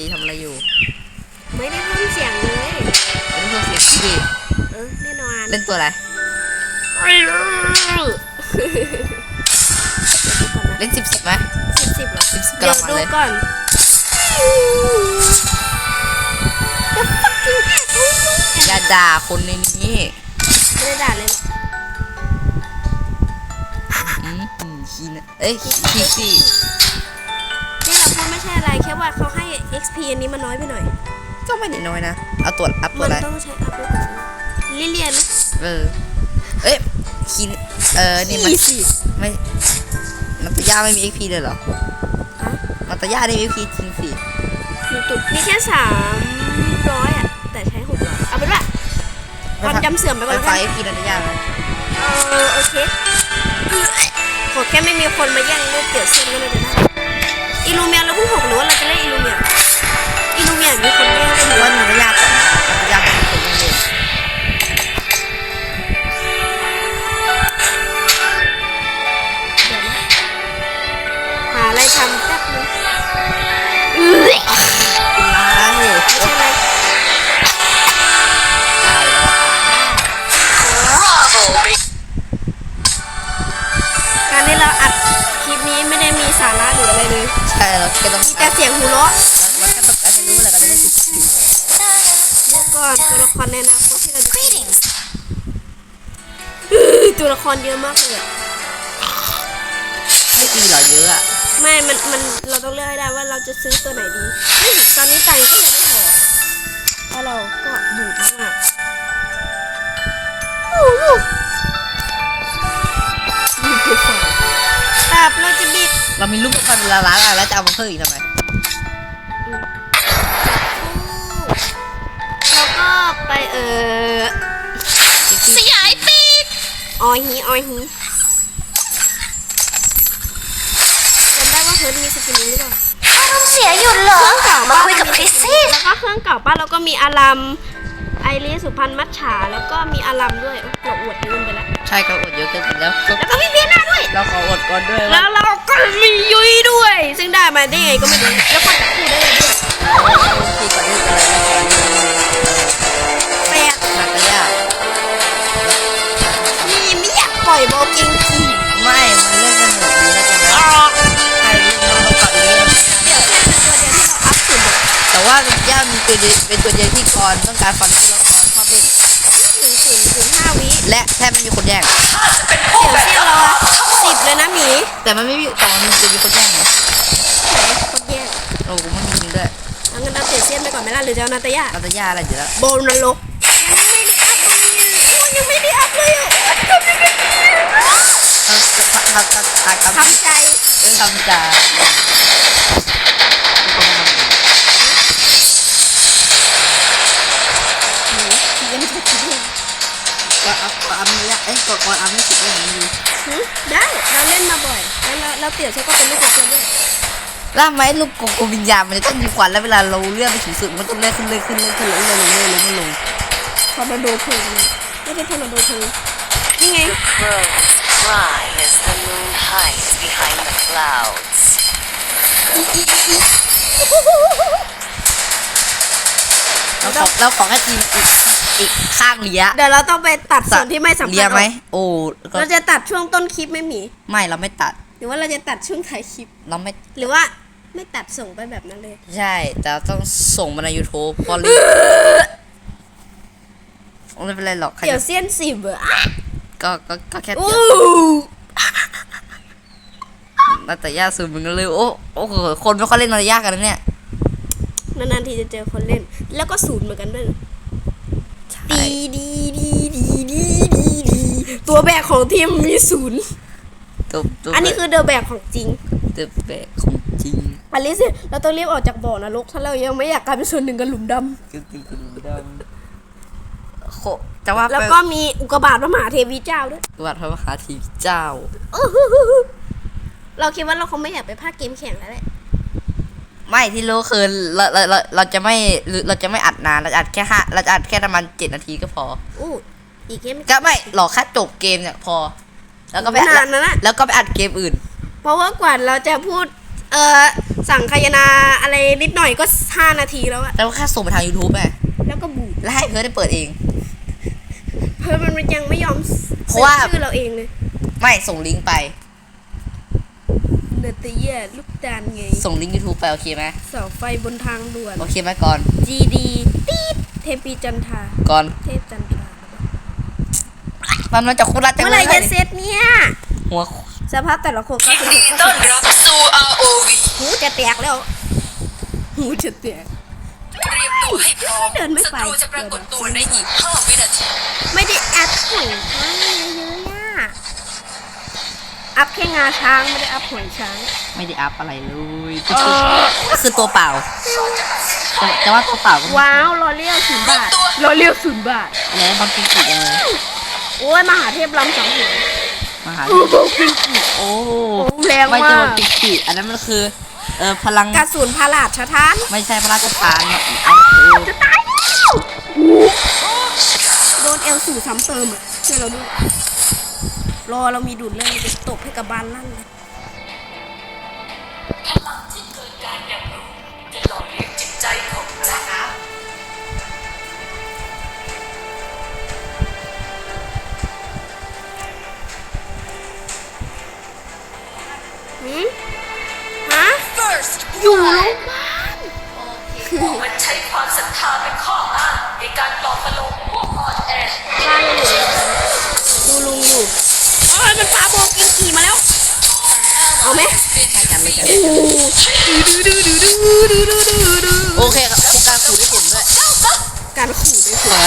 ดีทำอะไรอยู่ไม่ได้เพิ่มเสียงเลยเป็นพวกเสียงดีเออแน่นอนเล่นตัวอะไร ไม่รู้เดี๋ยวดูก่อนนะเล่นสิบสิบไหมสิบสิบเหรอสิบสิบเดี๋ยวกำลังดูเลยก่อน The fucking asshole อย่าด่าคนในนี้ไม่ได้ด่าเลยหรอกอืมอืมขี้นะเอ้ยขี้ขี้ที่เราพูดไม่ใช่อะไรแค่ว่าเขาให้ XP อันนี้มันน้อยไปหน่อย ก็ไม่ได้น้อยนะ เอาตัวอัพตัวมันอะไรต้องใช้อัพด้วยกันลิเลียนเออ เอ้ยขี้เออ นี่มัน สิไม่มันตะย่าไม่มี XP เลยเหรอฮะมันตะย่าได้ XP จริงสิ หนึ่งตุดมีแค่สามร้อยอะ แต่ใช้หกร้อยเอาเป็นว่าความจำเสื่อมไปก่ไปอนแล้วไฟกัน XP นันตะย่าไหมเออโอเคขอแค่ไม่มีคนมาแย่งเลือดเกี่ยวเส้นก็น่าจะได้อิลูเมียเราเพิ่งหกหรือว่าเรา ใช่แล้วก็ต้องมีแต่เสียงหูเราะมันก็ต้องการจะรู้แหละก็จะได้สิบสิบเดี๋ยวก่อนตัวละครในอนาคตที่เราจะเล่นตัวละครเยอะมากเลยอะไม่ตีเหรอเยอะอะไม่ มัน มัน เราต้องเลือกให้ได้ว่าเราจะซื้อตัวไหนดีเฮ้ยตอนนี้ตังค์ก็ยังไม่พอเพราะเราก็บูดมากโอ้โหบิดเกือบสายแบบเราจะบิด เรามีลูกฟันละล้านอะแล้วจะเอามาเพิ่มอีกทำไมแล้วก็ไปเออสยายปีออยฮีออยฮีจำได้ว่าเฮิร์ทมีสกินนี้หรือเปล่าอารมณ์เสียอยู่เหรอมาคุยกับพริซซี่แล้วก็เครื่องเก่าป้าแล้วก็มีอารัมไอรีสุพรรณมัชฉาแล้วก็มีอารัมด้วยเราอวดลืมไปแล้วใช่ก็อดเยอะเกินไปแล้วก็แล้วก็มีเบียนาด้วย เราขออดก่อนด้วยแล้ว่าวเราก็มี มาได้ไงก็ไม่รู้แล้วก็จับคู่ได้เลยด้วยตีก่อนเล่นอะไรนะก่อนเล่นแปดนักยามีไม่อยากปล่อยโบกิงจีไม่ มันเล่นสนุกดีนะจ๊ะนะอ๋อใครเล่นมันต้องกลับเล่นเดี๋ยวแค่เป็นตัวเดียวที่เราอัพสุดอแต่ว่าย่ามีตัวเดียวเป็นตัวเดียวที่กรต้องการฟันที่เรากรชอบเล่นหนึ่งศูนย์ศูนย์ห้าวิและแทบไม่มีคนแย่งเดี๋ยวเสี้ยนเราอะสิบเลยนะหมี แต่มันไม่มีแต่มันจะมีคนแย่งไง ไหนคนแย่ โอ้โหมันมีจริงด้วย เอาเงินเอาเตี๋ยเสี้ยนไปก่อนไหมล่ะหรือจะเอานาตายานักยาอะไรอยู่แล้ว โบนรกยังไม่ได้อัพเลยโอ้ยยังไม่ได้อัพเลยอะทำทำทำทำทำทำใจเรื่องทำจาก็อัพก็อัพไม่ได้เอ้ยกดกดอัพไม่สิบเรื่องนี้อยู่หึได้ เราเล่นมาบ่อย แล้วเราเราเตี๋ยวเขาก็เป็นลูกเราด้วยแล้วทำไมลูกกโกวิญญาณมันจะต้องมีควันแล้วเวลาเราเลื่อนไปถึงสุดมันต้องเลื่อนขึ้นเลื่อนขึ้นเลื่อนขึ้นเลื่อนลงเลื่อนลงเลื่อนลงทอร์นาโดเพลิงไม่ใช่ทอร์นาโดเพลิงนี่ไง Crows fly as the moon hides behind the clouds. เราขอเราขอแค่ทีมอีกอีกข้างเลี้ยเดี๋ยวเราต้องไปตัดส่วนที่ไม่สำคัญเลี้ยไหมโอ้ก็เราจะตัดช่วงต้นคลิปไม่มีไม่เราไม่ตัด หรือว่าเราจะตัดช่วงท้ายคลิป เราไม่ หรือว่า ไม่ตัดส่งไปแบบนั้นเลยใช่ แต่เราต้องส่งมาใน YouTube พอรีไม่เป็นไรหรอกใครเดี๋ยวจะเสี้ยนสิบอะ ก็ก็ก็แค่อู้เดี๋ยว นาแต่ยากสุดมึงก็เลยโอ้โอ้โหคนไม่ค่อยเล่นนาแต่ยากกันนะเนี่ยนานๆทีจะเจอคนเล่น แล้วก็ศูนย์เหมือนกันด้วยใช่ดีดีดีดีดีดีดีตัวแบกของทีมมีศูนย์ ตัวตัวอันนี้คือเดอะแบกของจริง ตัวแบกของจริง อันนี้สิเราต้องรีบออกจากบ่อนรกถ้าเรายังไม่อยากกลายเป็นส่วนหนึ่งกับหลุมดำกึ่งกึ่งกึ่งดำโคจะว่าไปแล้วก็มีอุกกาบาตพระมหาเทวีเจ้าด้วยวัดพระมหาทีเจ้า เราคิดว่าเราคงไม่อยากไปภาคเกมแข่งแล้วแหละไม่ที่รู้คือเราเราเราเราจะไม่เราจะไม่อัดนานเราจะอัดแค่ห้าเราจะอัดแค่ประมาณเจ็ดนาทีก็พอ อู้อีกเกมก็ไม่หรอกแค่จบเกมเนี่ยพอ แล้วก็ไปอัดนานนะนะแล้วก็ไปอัดเกมอื่น เพราะว่ากว่าเราจะพูด เออ สั่งคายนาอะไรนิดหน่อยก็ห้านาทีแล้วอะแล้วก็แค่ส่งไปทาง YouTube ไงแล้วก็บูดแล้วให้เพิร์ดได้เปิดเอง เพิ่มมันยังไม่ยอมเพราะว่า ชื่อเราเองเลยไม่ส่งลิงก์ไป เนตเยียลูกจานไงส่งลิงก์ YouTube ไปโอเคไหมเสาไฟบนทางด่วน โอเคไหมก่อน GD ตีดเทปีจันทราก่อนเทพจันทรามันมันจะคุรัดจังเมื่อเลไหร่ยจะเสร็จเนี่ยหัว สภาพแต่ละคนก็คือต้อนรับสู่ ROV หูจะแตกแล้ว หูจะแตกเตรียมตัวให้พร้อมเดินไม่ศัไปตรูจะปรากฏตัวในอีก5วินาทีไม่ได้อัพหอยช้างเยอะๆอะอัพแค่งาช้างไม่ได้อัพหอยช้างไม่ได้อัพอะไรเลยก็คือก็คือตัวเปล่าแต่แต่ว่าตัวเปล่าก็ว้าวรอเลี้ยวศูนย์บาทรอเลี้ยวศูนย์บาทแล้วมันกินกี่ยังไงโอ้ยมหาเทพลำสองหัวมาหาโอ้โหกินกี่โอ้โอ้แรงไม่มาใช่กมันกินกี่อันนั้นมันคือ เออพลังกระสุนพาราชทานไม่ใช่พระราชทานอันคือจะตายแล้วโดนเอลสูซ้ำเติมอะช่วยเราด้วยรอเรามีดูดเลือดเราจะตบให้กับบานลั่นเลยจะหล่อเลี้ยงจิตใจของเจ้าหื อยู่โรงพยาบาลมันใช้ความศรัทธาเป็นข้ออ้างในการต่อบตลงพวกอ่อนแอบ้านอยู่ดูลุงอยู่เอ้ยมันปลาโบกินขี่มาแล้ว เอาไหมโอเคครับการขู่ได้ผลด้วยการขู่ด้วยผล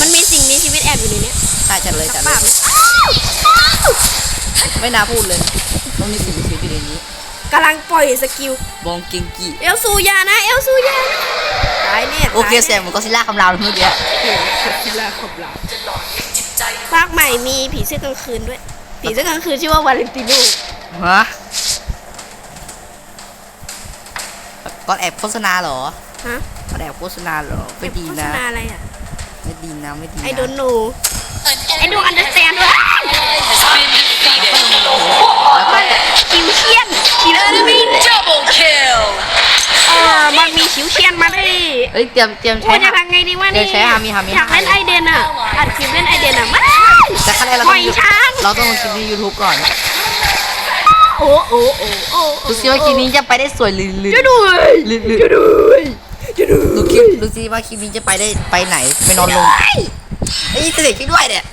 มันมีสิ่งมีชีวิตแอบอยู่ในนี้ตายจัดเลยจัดเลยไม่น่าพูดเลยต้องมีสิ่งมีชีวิตอยู่ในนี้ กำลังปล่อยสกิลบองกิงกิเอลซูยานะเอลซูยานะตายแน่โอเคเสียงเหมือนก็ซิล่าคำรามเมื่อกี้กีฬาขบลาภาคใหม่มีผีเสื้อกลางคืนด้วย ผีเสื้อกลางคืนชื่อว่าวาเลนติโนฮะก่อนแอบโฆษณาเหรอฮะก่อนแอบโฆษณาเหรอไม่ดีโฆษนะณาอะไรอะไม่ดีนะไม่ดีนะ I don't know I don't understand ด้วยแล้วก็คิวเชียนคิว Enemy double kill เออมันมีคิวเชียนมาดิเอ้ยเตรียมเตรียมใช้ว่าจะทำไงดีวะเดี๋นี่ยวใช้ฮามิฮามิ อยากเล่นไอเดนอะอัดคลิปเล่นไอเดนอะมาแต่ขั้นแรกเราปต้ล่อองยดูช้างเราต้องลงคลิปใน YouTube ก่อนโอ้โอ้โอ้โอ้ดูซิว่าคลิปนี้จะไปได้สวยหรือหรือช่วยด้วยหรือหรือช่วยด้วยช่วยด้วยดูคลิปดูซิว่าคลิปนี้จะไปได้ไปไหนไปนอนลงไอ้ยเด็กช่วยด้วยเนี่ย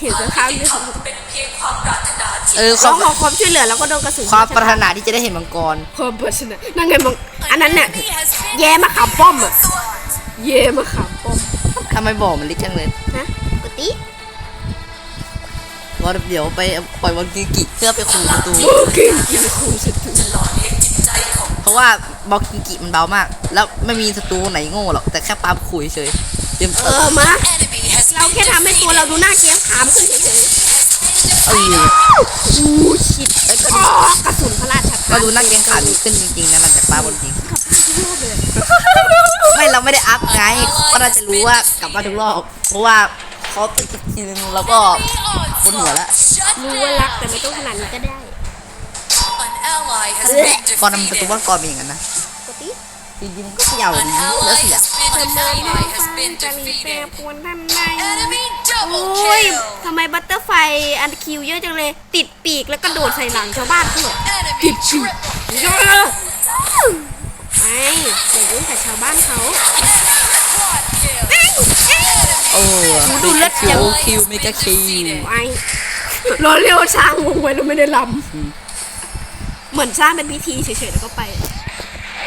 เห็นสักครั้งหนึงเป็นเพียงความปรารถนาจิตเออคร้วาอมงขอความช่วยเหลือแล้วก็โดนกระสุนความปรารถนาที่จะได้เห็นมังกร ความปรารถนานั่นไงมังอันนั้นเนี่ยแย่มาขามป้อมอะแย่มาขามป้อมทำไมบอกมันเล็กจังเลยนะปกติว่าเดี๋ยวไปปล่อยวันกิกิเพื่อไปขู่ประตู โอ้เก่งกินคูศัตรูหล่อเลี้ยงจิตใจของเพราะว่าบล็อกกิกิมันเบามาก แล้วไม่มีศัตรูไหนโง่หรอก แต่แค่ปาล์มขู่เฉยๆเตรียมเอเอออมา enemy has เราแค่ทำให้ตัวเราดูน่าเกลียดขามขึ้นเฉยเออๆอู้ชิดเอ้ยก็อ๋ดูอกระสุนพระราชทานก็ดูนั่งเกรงขาดีขึ้นจริงๆนะหลังจากปาบนจริงขับผ่านทุกรอบเลยไม่เราไม่ได้อัพไงก็น่าจะรู้ว่ากลับมาทุกรอบเพราะว่าเขาติดอีกทีนึงแล้วก็บนหัวแล้วรู้ว่ารักแต่ไม่ต้องขนาดนี้ก็ได้ an ally has เอ๊ะ been ก่อนทำประตู defeated บ้านก่อนเป็นอย่างนั้นนะปกติ จริงๆก็เขย่า an ดีแล้ว ally เสีย has been เส an มอ ally ฟ้า has been จะรีแปร defeated ปวนท่านใน enemy โอ้ double ย kill ทำไมบัตเตอร์ไฟอันคิวเยอะจังเลย ติดปีกแล้วก็โดดใส่หลังชาวบ้านเขาเหรอ enemy triple เยอะไม่อย่ายุ่งกับชาวบ้านเขา quad kill โอ้ดูเลือดจังคิวเมกาคิวไอ้รอเรียวช้างวงไว้แล้วไม่ได้ลำเหมือนสร้างเป็นพิธีเฉยๆแล้วก็ไป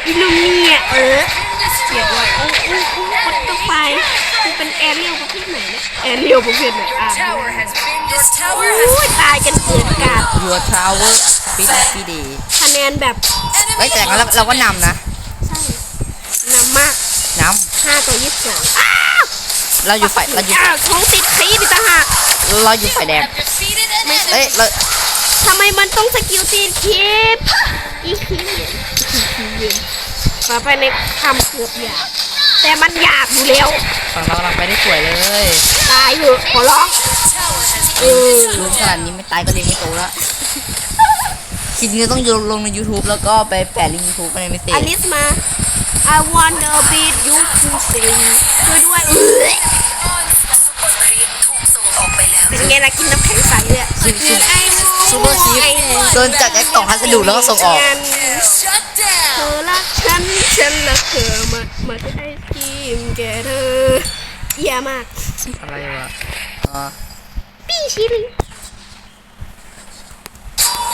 อิลูเมียเออ เป็นแอเรียลประเภทไหนเนี่ยแอเรียลประเภทไหนอะ tower has been this โอ้ tower has ยตายกันเกินกาดยัวทาวเวอร์ปีดปีเดย์คะแนนแบบเฮ้ยแต่เราเราก็นำนะใช่นำมากนห้าต่อยี่สิบสองำเราอยู่ฝ่ายเราอยู่อ้าวท้องติดขีดิตาหักเราอยู่ฝ่ายแดง defeated an เอ้ย enemy เราทำไมมันต้องสกิลตีนคีบอีคีบเนี่ยอีคีบเนี่ยมาไปในคำเกือบหยาบ แต่มันหยาบอยู่แล้วฝั่งเรากำลังไปได้สวยเลยตายเถอะขอร้อง tower has เออรู้ขนาดนี้ไม่ตายก็เลี้ยงไม่โตแล้วคลิปนี้ต้องลงใน YouTube แล้วก็ไปแปะลิงก์ YouTube ไปในเมสเซอจลิสมา I wanna beat you to sing ช่วยด้วยเออถูกส่งออกไปแล้วเป็นไงล่ะกินน้ำแข็งใสเลยอะซูซูไอ้ซูเปอร์ชีฟโดนจัดแอคกล่องพัสดุแล้วก็ส่งออก Shut เธ down อรัก ทีมแกเธอเยี่ยมาก อะไรวะอ๋อปี้ชิลิง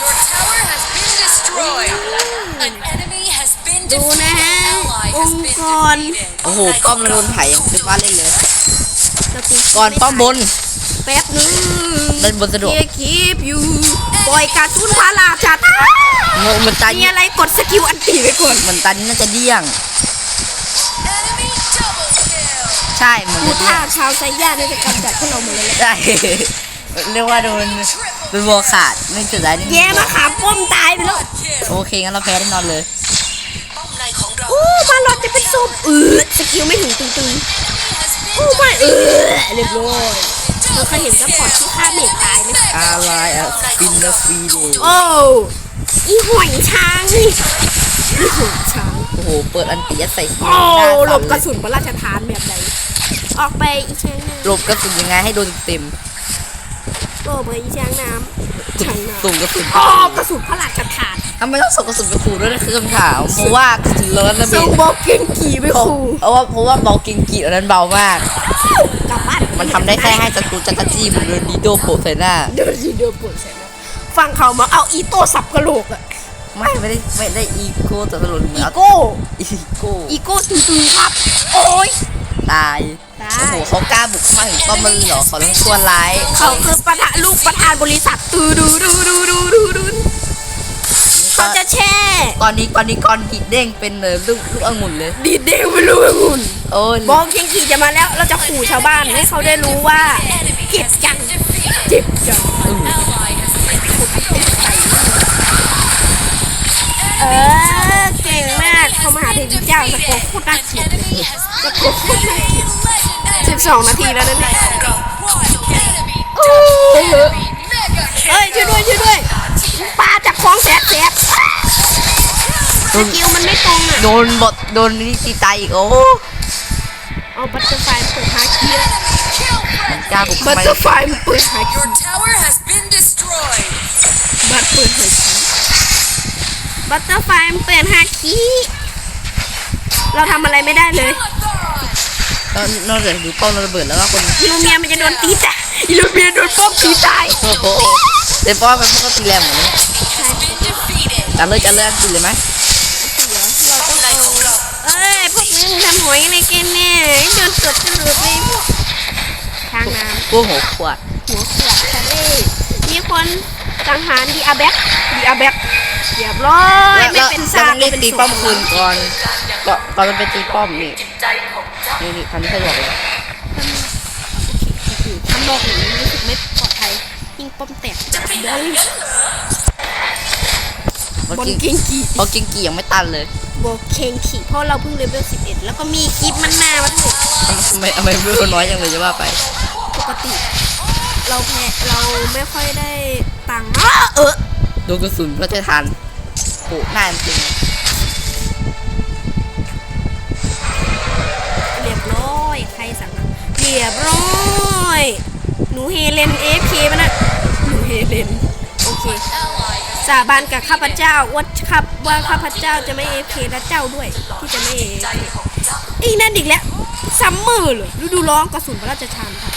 Your tower has been destroyed An enemy has been ดูนะ defeated ฮะ Ally อ has งค์ been กร defeated โอ้โหป้อมเราโดนไถยังเป็นว่าเล่นเลย แล้วกูก่อนป้อมบน แป๊บนึงเล่นบนสะดวกเกียร์คีบอยู่ปล่อยการ์ตูนพาราชาตางงมันตามีอะไรกดสกิลอันตีไว้ก่อนมันตานี้น่าจะเดี้ยง Enemy double kill ใช่เหมือนดูจะเดี้ท่ายงชาวไซย่าเนี่ยจะกำจัดพวกเราหมดเลยแหละใช่ เรียกว่าโดนโดนวัวขาดไม่เกิดอะไรนี่แย่มาขามป้อมตายไปแล้ว kill โอเคงั้นเราแพ้แน่นอนเลยป้อมในของเรา โอ้มาหลอดจะเป็นศพเออสกิลไม่ถึงตึง has ๆ been โอ้ไม่เออเรียบร้อยเธอเคยเห็นซัพพอร์ตที่ฆ่าเมกตายไหมอะไรอะฟินเนอร์ฟรีเดย์โอ้อีหอยช้างนี่อีหอยช้างโอ้โหเปิดอันตียัดใส่หัวโอ้หน้าหลสั่บนกเลระยสุนพระราชทานแบบใด ออกไปอีช้างน้หลบกระสุนยังไงให้โดนเต็มำโอ้ไปอีช้างน้ำช้างน้ำส่งกระสุนอ๋อกระสุนพระราชทานทำไมต้องส่งกระสุนไปขู่ด้วยนะคือคำถามเพราะว่ากระสุนร้อนนะส่เบงนบอกเก่งขี่ไปขู่เพราะว่าเพราะว่าเบากิงกีอันนั้นเบามาก กลับบ้านมันทำได้แค่ให้ศัตรูจักรจี้มันโดนดีโดโผล่ใส่หน้าเดินดีเดินปวดใส่นะฟังเขามาเอาอีโต้สับกระโหลกอะไม่ไม่ได้ไม่ได้อีโก้แต่ตลอดเหมือีอนโก้อีโก้อีโก้ตึงๆครับ โอ้ยตาย ตาโอ้โหยเขากล้าบุกเข้ามาถึงป้อมมันเลยเหรอเขาต้องชั่วร้ายเขาคือประธานลูกประธานบริษัทตูดูดูดูดูดูดูเขาจะแช่ ตอนนี้ตอนนี้กรดีดเด้งเป็นเลยลูกลูกองุ่นเลย ดีดเด้งไปรู้องุ่นโอ้ยบอกเคียงขี่จะมาแล้วเราจะขู่ชาวบ้านให้เขาได้รู้ว่าเจ็บจังเจ็บจังเออเก่งมากเขามาหาเทพเจ้าสะโกดโคตรน่าเกลียดเลย สะโกดโคตรน่าเกลียดสิบสองนาทีแล้วนะเนี่ยโอ้โหเอ้ยช่วยด้วยช่วยด้วยปลาจากคลองแสบแสบสกิลมันไม่ตรงอะ โดนบทโดนนี่ตีตายอีกโอ้เอาบัตเตอร์ไฟเปิดหาคีย์มันกล้าบุกบัเข้าตมาเตอร์ไฟมันเปิดหาคี Your ย์ tower has been destroyed บัตรเปิดหาคีย์บัตเตอร์ไฟมันเปิดหาคีย์ เราทำอะไรไม่ได้เลยนอกนอกจากดูป้อมระเบิดแล้วก็คนอิลูเมียมันจะโดนตีตายอิลูเมียโดนป้อมตีตายโอ้โหเดี๋ยวป้อมมันพวกก็ตีแรงเหมือนนี้ been defeated จะเลยจะเลิกตีเลยไหมป้อมในของเราเอ้ยพวกนี้มึงทำหวยอะไรกันเนี่ยโดนตรวจจรวดเลยพวกทางน้พวกหัวขวดำหัวขวดทะเลมีคนสังหารดีอาแบ็กดีอาแบ็กเรียบร้อยแล้วไม่แล้วเป็นแล้วซากต้องเรียกเป็นตีศพป้อมคืนก่อน ก่อนก่อนมันไปตีป้อมนี่ใจของเจ้านี่นี่คันนี้เขาบอกเลยทำบอกหนูรู้สึกไม่ปลอดภัยยิงป้อมแตกบอลเพราะบอลกิงเก่งกี่เพราะกิงกียังไม่ตันเลยบอกเคงขี่เพราะเราเพิ่งเลเวล11 แล้วก็มีคลิปมันมาวันนี้ทำไมทำไมเรื่องน้อยจังเลยจะว่าไป ปกติ เราแพ้เราไม่ค่อยได้ตังค์อ้าเออโดนกระสุนพระเจ้าทานโอ้หน้าจริง เรียบร้อย หนูเฮเลนเอฟเคมันนะหนูเฮเลน โอเค สาบานกับข้าพเจ้าว่าครับว่าข้าพเจ้าจะไม่เอฟเคและเจ้าด้วย ที่จะไม่เอฟอีนั่นอีกแล้วซัมเมอร์เหรอฤดูร้องกระสุนพระราชทานค่ะ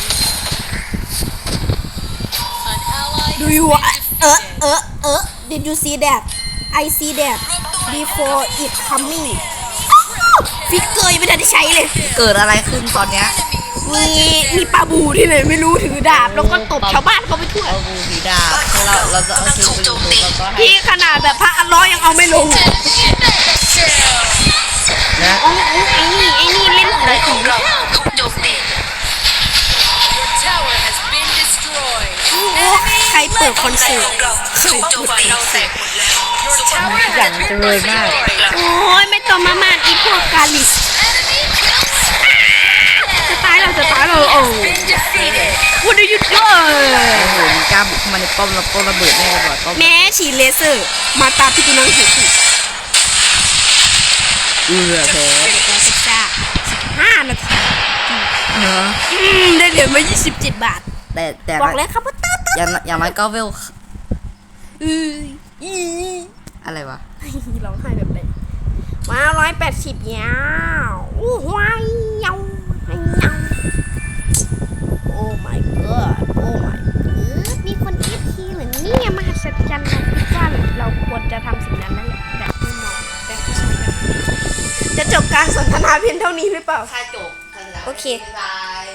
ดูอยู่อะเออเออเออ did you see that I see that before it coming ฟิกเกอร์ยังไม่ทันได้ใช้เลย เกิดอะไรขึ้นตอนเนี้ย มีมีปลาบูที่ไหนไม่รู้ถือดาบแล้วก็ตบชาวบ้านเขาไปทั่ว เอาบูผีดาบเราเราจะเอาคิวไปดูแล้วก็ให้พี่ขนาดแบบพระอัลเลอฮ์ยังเอาไม่ลงอะนะอ๋ออ๋อไอ้นี่ไอ้นี่เล่นของในขผีองเราถูกโจมตี Your tower has been destroyed โอ้ใครเปิดคอนเสิร์ตเราถูกโจมตีเราแตกหมดแล้ว Your tower อย่างเจริญมาก โอ้ยไม่ต้องมามาดอีพวกกาลิสสตายเรา จะตายเราโอ้ What do you do โอ้โหมีกล้าบุกเข้ามาในป้อมแล้วป้อมระเบิดแน่เลยว่ะป้อมแม้ฉีดเลเซอร์ มาตามที่กูนั่งถือถูกเอือแพ้เด็กเราจะจ้า15นาทีเอออืมได้เหรียญมา27 บาท แต่แต่บอกแล้วครับว่าเติร์ดอย่างอย่างน้อยก็เวลอืออีอะไรวะ ร้องไห้แบบไหนมาร้อยแปดสิบยาวอู้หวายยาวายาว โอ้ my god โอ้ my god มีคนเอฟทีเหมือนเนี่ยมหัศจรรย์เราคิดว่าเราควรจะทำสิ่งนั้นนั่นแหละแบบที่มองแบบที่ใช้กันจะจบการสนทนาเพียงเท่านี้หรือเปล่า ถ้าจบโอเค บ๊ายบาย